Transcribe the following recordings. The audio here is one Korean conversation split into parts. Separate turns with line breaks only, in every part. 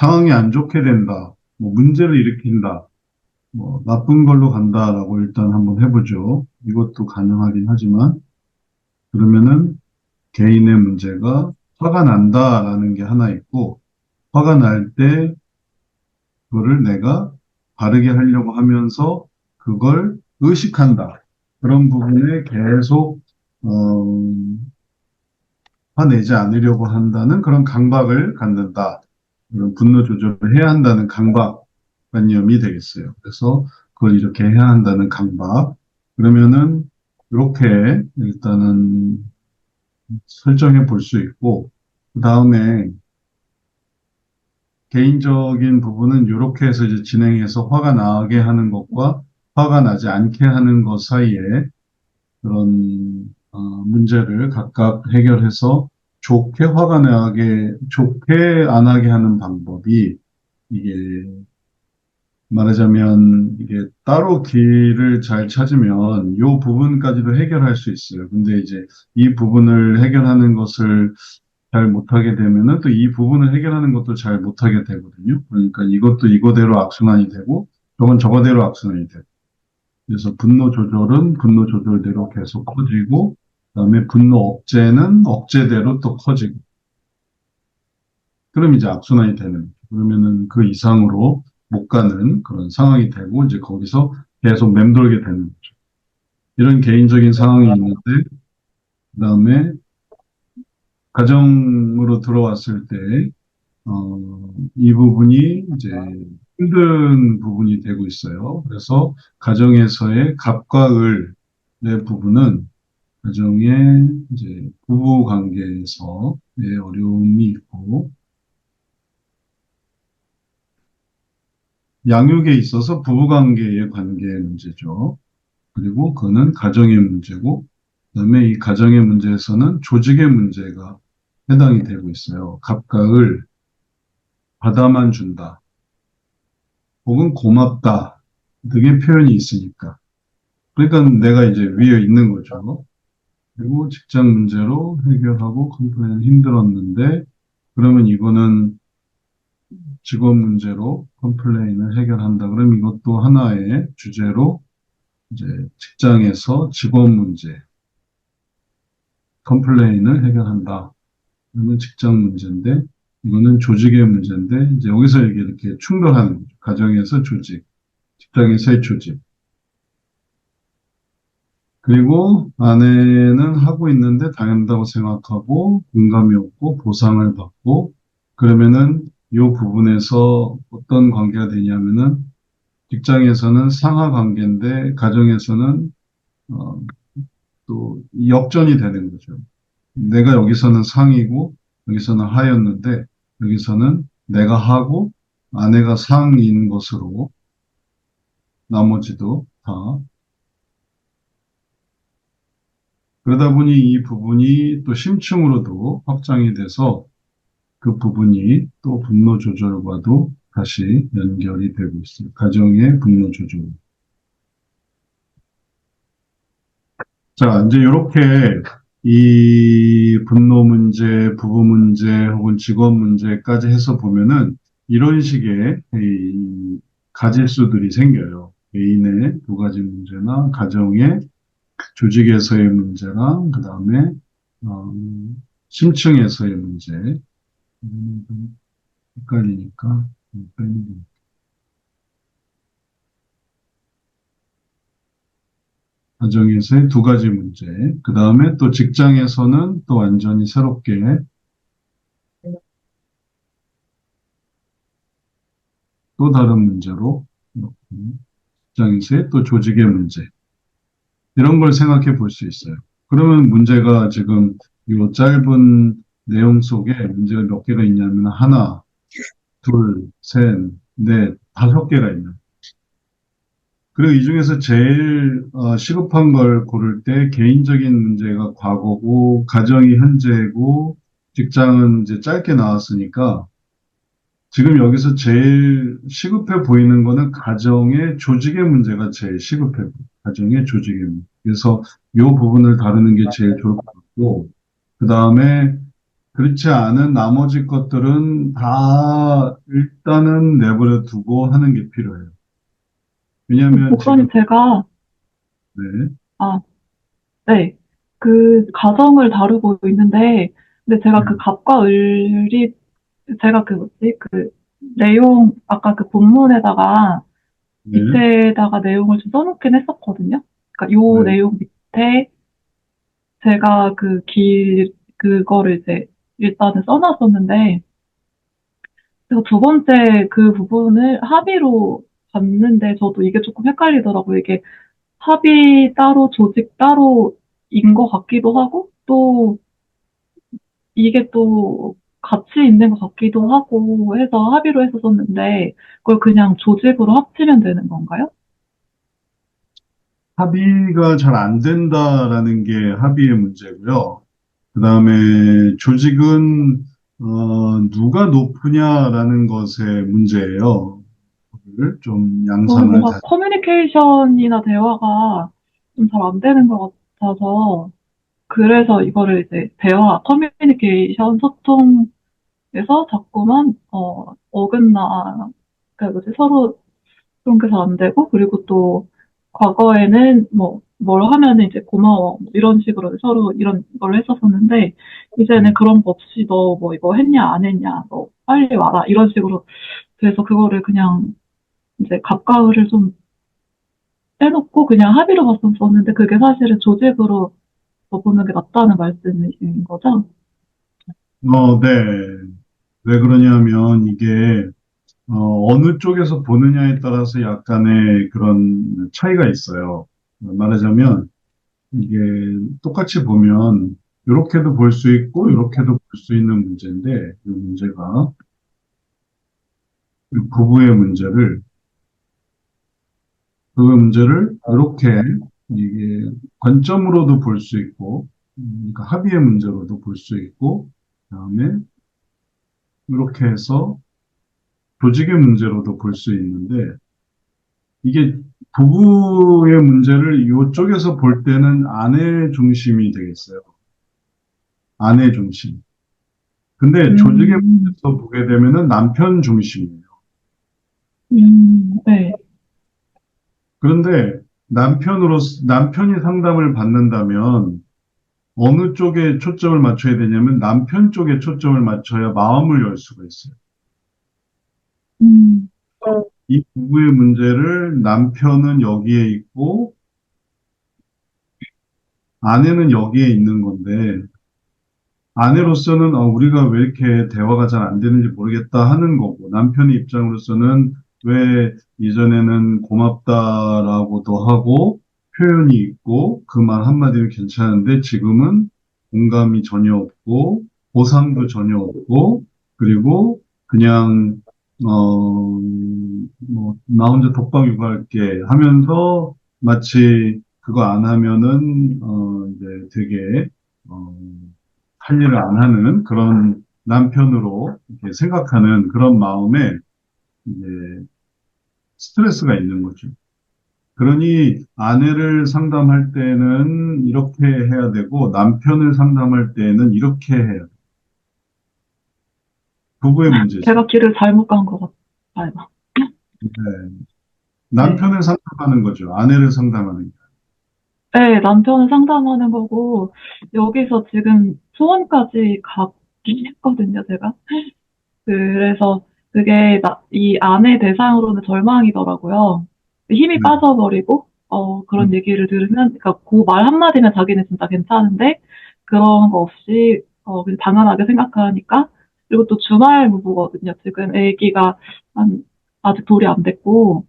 상황이 안 좋게 된다, 뭐 문제를 일으킨다, 뭐 나쁜 걸로 간다라고 일단 한번 해보죠. 이것도 가능하긴 하지만 그러면은 개인의 문제가 화가 난다라는 게 하나 있고 화가 날 때 그거를 내가 바르게 하려고 하면서 그걸 의식한다. 그런 부분에 계속 어, 화내지 않으려고 한다는 그런 강박을 갖는다. 그런 분노 조절을 해야 한다는 강박관념이 되겠어요. 그래서 그걸 이렇게 해야 한다는 강박. 그러면은 이렇게 일단은 설정해 볼 수 있고, 그 다음에 개인적인 부분은 이렇게 해서 이제 진행해서 화가 나게 하는 것과 화가 나지 않게 하는 것 사이에 그런 어, 문제를 각각 해결해서 좋게 화가 나게, 좋게 안 하게 하는 방법이 이게 말하자면 이게 따로 길을 잘 찾으면 이 부분까지도 해결할 수 있어요. 근데 이제 이 부분을 해결하는 것을 잘 못하게 되면은 또 이 부분을 해결하는 것도 잘 못하게 되거든요. 그러니까 이것도 이거대로 악순환이 되고 저건 저거대로 악순환이 되고. 그래서 분노 조절은 분노 조절대로 계속 커지고 그다음에 분노 억제는 억제대로 또 커지고. 그럼 이제 악순환이 되는. 그러면은 그 이상으로 못 가는 그런 상황이 되고 이제 거기서 계속 맴돌게 되는 거죠. 이런 개인적인 상황이 있는데 그다음에 가정으로 들어왔을 때, 어, 이 부분이 이제 힘든 부분이 되고 있어요. 그래서 가정에서의 갑과 을의 부분은 가정의 이제 부부 관계에서의 어려움이 있고, 양육에 있어서 부부 관계의 관계의 문제죠. 그리고 그는 가정의 문제고, 그다음에 이 가정의 문제에서는 조직의 문제가 해당이 되고 있어요. 갑각을 받아만 준다. 혹은 고맙다. 등의 표현이 있으니까. 그러니까 내가 이제 위에 있는 거죠. 그리고 직장 문제로 해결하고 컴플레인 힘들었는데 그러면 이거는 직업 문제로 컴플레인을 해결한다. 그럼 이것도 하나의 주제로 이제 직장에서 직업 문제, 컴플레인을 해결한다. 그러면 직장 문제인데, 이거는 조직의 문제인데, 이제 여기서 이게 이렇게 충돌하는 거죠. 가정에서 조직, 직장에서의 조직. 그리고 아내는 하고 있는데 당연하다고 생각하고, 공감이 없고, 보상을 받고, 그러면은 이 부분에서 어떤 관계가 되냐면은, 직장에서는 상하 관계인데, 가정에서는, 어, 또 역전이 되는 거죠. 내가 여기서는 상이고 여기서는 하였는데 여기서는 내가 하고 아내가 상인 것으로 나머지도 다 그러다 보니 이 부분이 또 심층으로도 확장이 돼서 그 부분이 또 분노 조절과도 다시 연결이 되고 있어요. 가정의 분노 조절. 자, 이제 이렇게 이 분노 문제, 부부 문제, 혹은 직업 문제까지 해서 보면은 이런 식의 이 가질수들이 생겨요. 개인의 두 가지 문제나 가정의 조직에서의 문제랑 그 다음에 어, 심층에서의 문제. 음, 좀 헷갈리니까 게 가정에서의 두 가지 문제. 그 다음에 또 직장에서는 또 완전히 새롭게 또 다른 문제로 직장에서의 또 조직의 문제. 이런 걸 생각해 볼 수 있어요. 그러면 문제가 지금 이 짧은 내용 속에 문제가 몇 개가 있냐면 하나, 둘, 셋, 넷, 다섯 개가 있는. 그리고 이 중에서 제일 어, 시급한 걸 고를 때 개인적인 문제가 과거고 가정이 현재고 직장은 이제 짧게 나왔으니까 지금 여기서 제일 시급해 보이는 거는 가정의 조직의 문제가 제일 시급해 보여요. 가정의 문제. 그래서 이 부분을 다루는 게 제일 좋을 것 같고 그 다음에 그렇지 않은 나머지 것들은 다 일단은 내버려 두고 하는 게 필요해요. 왜냐하면
목사님, 제가,
네,
아, 네. 그 가정을 다루고 있는데, 근데 제가
네,
그 갑과 을이, 제가 그 뭐지, 그 내용, 아까 그 본문에다가
네,
밑에다가 내용을 좀 써놓긴 했었거든요. 그러니까 요
네.
내용 밑에 제가 그 길, 그거를 이제 일단은 써놨었는데, 그래서 두 번째 그 부분을 합의로 봤는데, 저도 이게 조금 헷갈리더라고요. 이게 합의 따로, 조직 따로인 것 같기도 하고, 또 이게 또 같이 있는 것 같기도 하고 해서 합의로 했었었는데, 그걸 그냥 조직으로 합치면 되는 건가요?
합의가 잘 안 된다라는 게 합의의 문제고요. 그 다음에 조직은 어, 누가 높으냐라는 것의 문제예요. 좀 양상을
뭔가
다,
커뮤니케이션이나 대화가 좀 잘 안 되는 것 같아서, 그래서 이거를 이제 대화, 커뮤니케이션, 소통에서 자꾸만, 어, 어긋나, 그 뭐지, 서로 그런 게 잘 안 되고, 그리고 또, 과거에는 뭐, 뭘 하면은 이제 고마워. 뭐 이런 식으로 서로 이런 걸 했었었는데, 이제는
음,
그런 거 없이 너 뭐 이거 했냐, 안 했냐, 너 빨리 와라. 이런 식으로. 그래서 그거를 그냥 이제 갑과을을 좀 빼놓고 그냥 합의로 봤었었는데, 그게 사실은 조직으로 보는 게 낫다는 말씀이신 거죠?
어, 네. 왜 그러냐면 이게 어, 어느 쪽에서 보느냐에 따라서 약간의 그런 차이가 있어요. 말하자면 이게 똑같이 보면 이렇게도 볼 수 있고 이렇게도 볼 수 있는 문제인데 이 문제가 이 부부의 문제를 그 문제를 이렇게 이게 관점으로도 볼 수 있고 음, 그러니까 합의의 문제로도 볼 수 있고 그 다음에 이렇게 해서 조직의 문제로도 볼 수 있는데 이게 부부의 문제를 이쪽에서 볼 때는 아내 중심이 되겠어요. 아내 중심. 근데 조직의
음,
문제에서 보게 되면은 남편 중심이에요.
음, 네.
그런데 남편으로, 남편이 상담을 받는다면 어느 쪽에 초점을 맞춰야 되냐면 남편 쪽에 초점을 맞춰야 마음을 열 수가 있어요.
음,
이 부부의 문제를 남편은 여기에 있고 아내는 여기에 있는 건데 아내로서는 어, 우리가 왜 이렇게 대화가 잘 안 되는지 모르겠다 하는 거고 남편의 입장으로서는 왜 이전에는 고맙다라고도 하고 표현이 있고 그 말 한마디는 괜찮은데 지금은 공감이 전혀 없고 보상도 전혀 없고 그리고 그냥 어, 뭐, 나 혼자 독박 육아할게 하면서 마치 그거 안 하면은 어, 이제 되게 어, 할 일을 안 하는 그런 남편으로 이렇게 생각하는 그런 마음에 이제 스트레스가 있는 거죠. 그러니 아내를 상담할 때는 이렇게 해야 되고 남편을 상담할 때는 이렇게 해야 돼요. 부부의 문제죠.
제가 길을 잘못 간 것 같아요.
네.
네.
남편을 상담하는 거죠. 아내를 상담하는 거.
네, 남편을 상담하는 거고, 여기서 지금 소원까지 가긴 했거든요, 제가. 그래서 그게 나, 이 아내 대상으로는 절망이더라고요. 힘이
네.
빠져버리고, 어, 그런
음,
얘기를 들으면, 그러니까 그 말 한마디면 자기는 진짜 괜찮은데, 그런 거 없이, 어, 그냥 당연하게 생각하니까, 그리고 또 주말 부부거든요. 지금 아기가 한, 아직 돌이 안 됐고,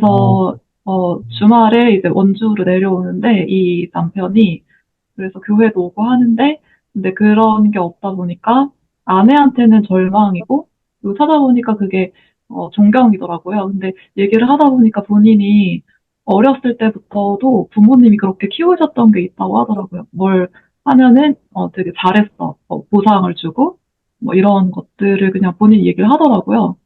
어,
그래서, 어, 주말에 이제 원주로 내려오는데, 이 남편이, 그래서 교회도 오고 하는데, 근데 그런 게 없다 보니까, 아내한테는 절망이고, 그리고 찾아보니까 그게 어, 존경이더라고요. 근데 얘기를 하다 보니까 본인이 어렸을 때부터도 부모님이 그렇게 키우셨던 게 있다고 하더라고요. 뭘 하면은 어, 되게 잘했어. 어, 보상을 주고 뭐 이런 것들을 그냥 본인이 얘기를 하더라고요.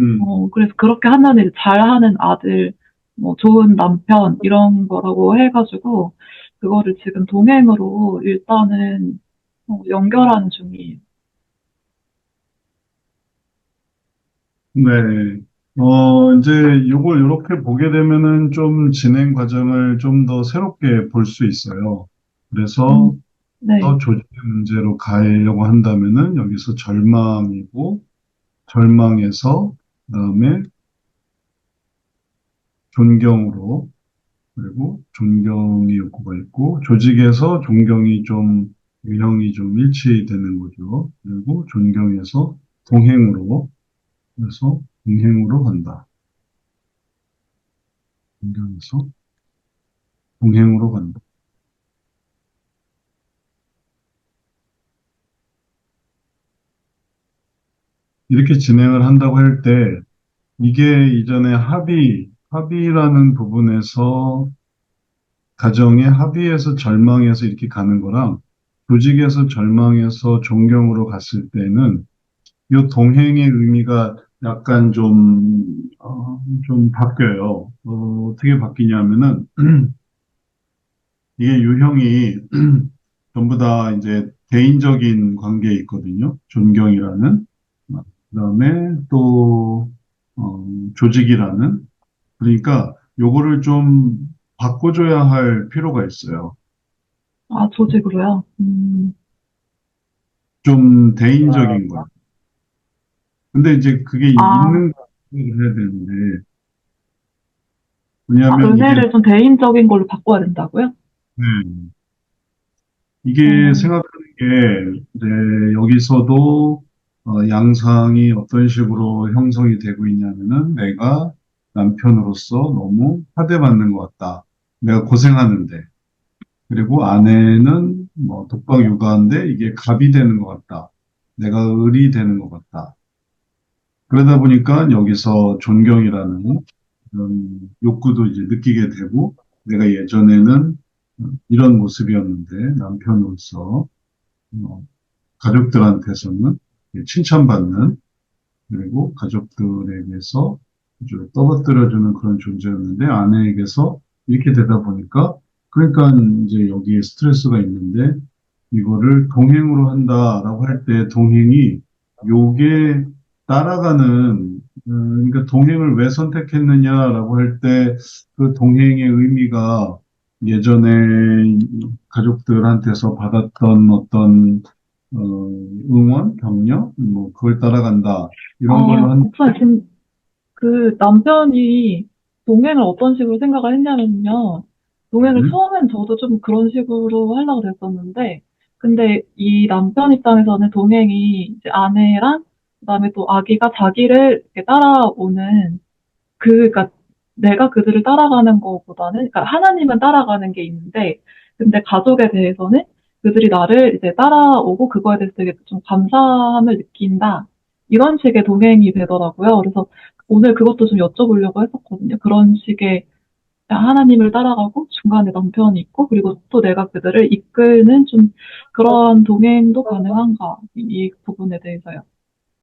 음,
어, 그래서 그렇게 하면은 잘하는 아들, 뭐 좋은 남편 이런 거라고 해가지고 그거를 지금 동행으로 일단은 어, 연결하는 중이에요.
네. 어, 이제 요걸 이렇게 보게 되면은 좀 진행 과정을 좀 더 새롭게 볼 수 있어요. 그래서
음, 네.
더 조직의 문제로 가려고 한다면은 여기서 절망이고, 절망에서 그다음에 존경으로, 그리고 존경의 욕구가 있고, 조직에서 존경이 좀, 유형이 좀 일치되는 거죠. 그리고 존경에서 동행으로, 그래서 동행으로 간다. 존경에서 동행으로 간다. 이렇게 진행을 한다고 할 때, 이게 이전에 합의, 합의라는 부분에서, 가정의 합의에서 절망에서 이렇게 가는 거랑, 조직에서 절망에서 존경으로 갔을 때는, 이 동행의 의미가 약간 좀, 어, 좀 바뀌어요. 어, 어떻게 바뀌냐면은, 이게 유형이 전부 다 이제 개인적인 관계에 있거든요. 존경이라는. 그 다음에 또, 어, 조직이라는. 그러니까 요거를 좀 바꿔줘야 할 필요가 있어요.
아, 조직으로요? 음,
좀 대인적인 거. 근데 이제 그게
아,
있는 거 해야 되는데,
아,
왜냐하면 이게,
은혜를 좀 대인적인 걸로 바꿔야 된다고요?
네, 이게
음,
생각하는 게, 이제 여기서도 어, 양상이 어떤 식으로 형성이 되고 있냐면은 내가 남편으로서 너무 하대받는 것 같다. 내가 고생하는데. 그리고 아내는 뭐 독박 육아인데 이게 갑이 되는 것 같다. 내가 을이 되는 것 같다. 그러다 보니까 여기서 존경이라는 그런 욕구도 이제 느끼게 되고 내가 예전에는 이런 모습이었는데 남편으로서 어, 가족들한테서는 칭찬받는 그리고 가족들에게서 떠받들어주는 그런 존재였는데 아내에게서 이렇게 되다 보니까 그러니까 이제 여기에 스트레스가 있는데 이거를 동행으로 한다라고 할 때 동행이 요게 따라가는 음, 그러니까 동행을 왜 선택했느냐라고 할 때 그 동행의 의미가 예전에 가족들한테서 받았던 어떤 어, 응원, 격려, 뭐 그걸 따라간다. 이런 걸로
아,
한
목사님, 지금 그 남편이 동행을 어떤 식으로 생각을 했냐면요. 동행을
음,
처음엔 저도 좀 그런 식으로 하려고 그랬었는데, 근데 이 남편 입장에서는 동행이 이제 아내랑 그다음에 또 아기가 자기를 따라오는 그, 그러니까 내가 그들을 따라가는 것보다는, 그러니까 하나님은 따라가는 게 있는데, 근데 가족에 대해서는 그들이 나를 이제 따라오고 그거에 대해서 되게 좀 감사함을 느낀다. 이런 식의 동행이 되더라고요. 그래서 오늘 그것도 좀 여쭤보려고 했었거든요. 그런 식의 하나님을 따라가고 중간에 남편이 있고 그리고 또 내가 그들을 이끄는 좀 그런 동행도 가능한가 이, 이 부분에 대해서요.